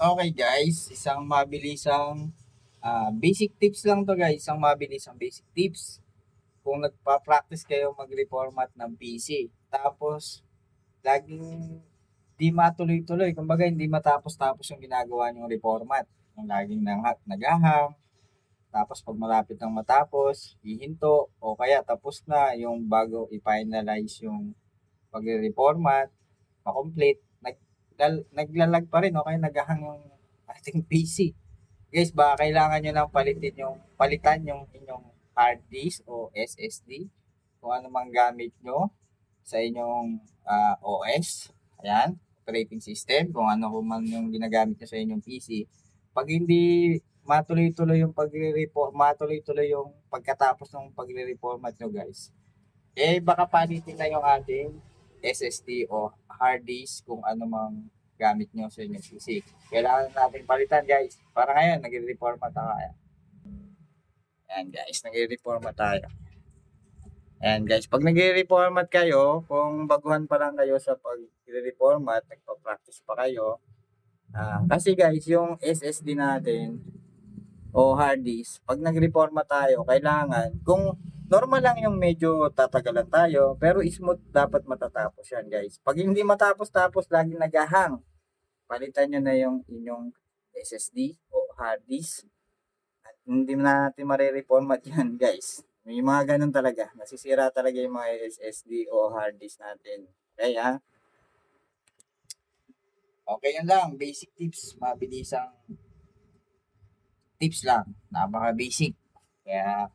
Okay guys, isang mabilisang ah, basic tips lang to guys, isang mabilisang basic tips. Kung nagpa-practice kayo mag-reformat ng PC, tapos laging di matuloy-tuloy, kumbaga hindi matapos-tapos yung ginagawa niyong reformat. Yung laging nang naghahang, tapos pag malapit ng matapos, hihinto, o kaya tapos na yung bago i-finalize yung pagre-reformat, ma-complete, dal- naglalag pa rin, o kaya naghahang yung ating PC. Guys, baka kailangan nyo nang palitin yung, palitan yung inyong hard disk o SSD, kung ano mang gamit nyo sa inyong ah, OS, ayan, operating system, kung ano man yung ginagamit nyo sa inyong PC. Pag hindi matuloy-tuloy yung pagre-report, matuloy-tuloy yung pagkatapos ng pagre-reformat nyo guys, eh baka palitin na yung ating SSD o hard disk kung ano mang gamit nyo sa inyong PC. Kailangan natin palitan guys. Para ngayon, nagre-reformat na kaya. Ayan guys, nagre-reformat tayo. Ayan guys, pag nagre-reformat kayo, kung baguhan pa lang kayo sa pag-reformat, nagpa-practice pa kayo, ah, kasi guys, yung SSD natin, o hard disk, pag nag-reformat tayo, kailangan, kung normal lang yung medyo tatagalan tayo, pero smooth dapat matatapos yan guys. Pag hindi matapos-tapos, laging nagahang, palitan nyo na yung inyong SSD o hard disk. At hindi na natin marireformat yan guys. May mga ganun talaga. Nasisira talaga yung mga SSD o hard disk natin. Kaya, okay yan lang. Basic tips. Mabilisang tips lang. Napaka basic. Kaya,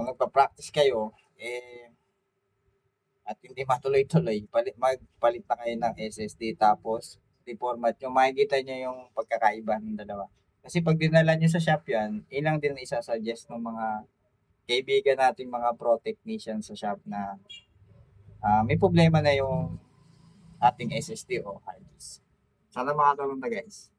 kung nagpa-practice kayo, eh, at hindi matuloy-tuloy, palit, magpalit na kayo ng SSD tapos reformat nyo, makikita nyo yung pagkakaiba ng dalawa. Kasi pag dinala nyo sa shop yan, ilang din isa-suggest ng mga kaibigan nating mga pro technician sa shop na ah, may problema na yung ating SSD o hard disk. Sana makatulong na guys.